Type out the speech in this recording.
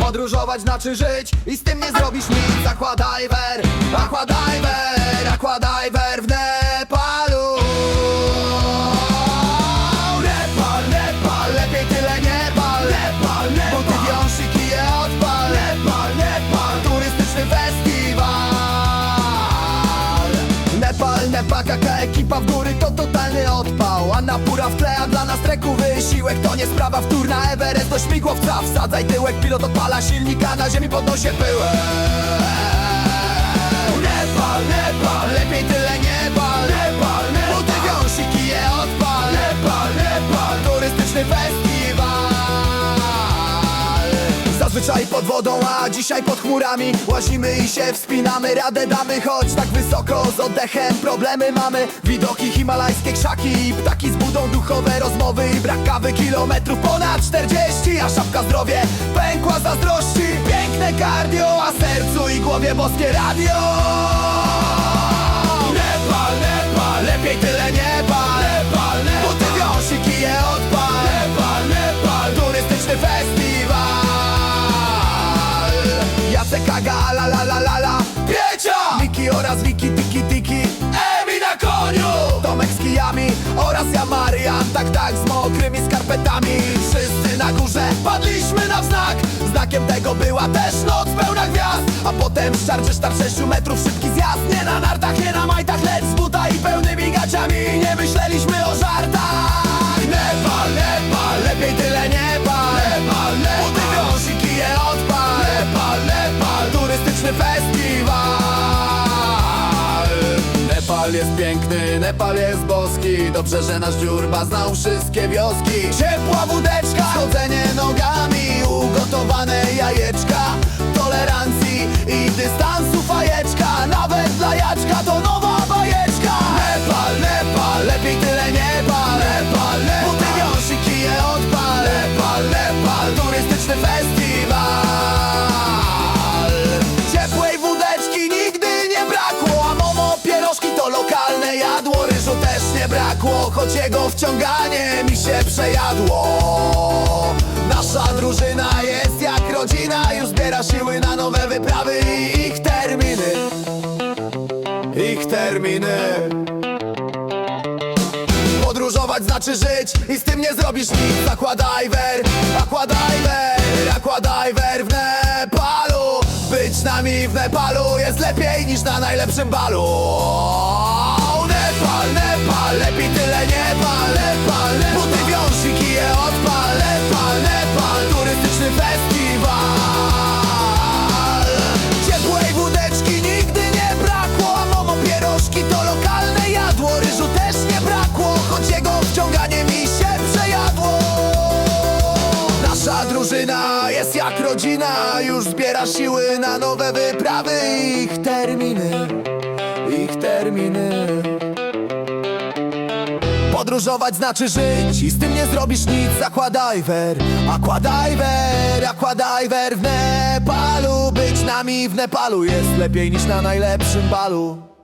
Podróżować znaczy żyć i z tym nie zrobisz nic. Aquadiver, aquadiver, aquadiver w Nepalu Annapura w tle, a dla nas treku wysiłek. To nie sprawa wtórna, Everest do śmigłowca. Wsadzaj tyłek, pilot odpala silnika Na ziemi podnosie pyłek. Nepal, Nepal, lepiej tyle Zazwyczaj pod wodą, a dzisiaj pod chmurami Łazimy i się wspinamy, radę damy Choć tak wysoko z oddechem problemy mamy. Widoki himalajskie krzaki i ptaki z budą Duchowe rozmowy. I brak kawy Kilometrów ponad 40, a szapka zdrowie Pękła zazdrości, piękne cardio A sercu i głowie boskie radio Kaga, la la la la la. Piecia! Miki oraz Wiki, Tiki Tiki. Emi na koniu! Tomek z kijami oraz ja Marian. Tak, tak, z mokrymi skarpetami. Wszyscy na górze padliśmy na wznak. Znakiem tego była też noc pełna gwiazd. A potem szarży start 6 metrów szybki Nepal jest piękny, Nepal jest boski. Dobrze, że nasz dziurba znał wszystkie wioski. Ciepła wódeczka, chodzenie nogami Ugotowane jajeczka Choć jego wciąganie mi się przejadło. Nasza drużyna jest jak rodzina Już zbiera siły na nowe wyprawy i ich terminy. Ich terminy. Podróżować znaczy żyć i z tym nie zrobisz nic. Aquadiver, aquadiver, aquadiver w Nepalu. Być nami w Nepalu jest lepiej niż na najlepszym balu. Nepal, drużyna jest jak rodzina Już zbiera siły na nowe wyprawy. Ich terminy, ich terminy. Podróżować znaczy żyć i z tym nie zrobisz nic. Aquadiver, aquadiver, aquadiver w Nepalu. Być nami w Nepalu jest lepiej niż na najlepszym balu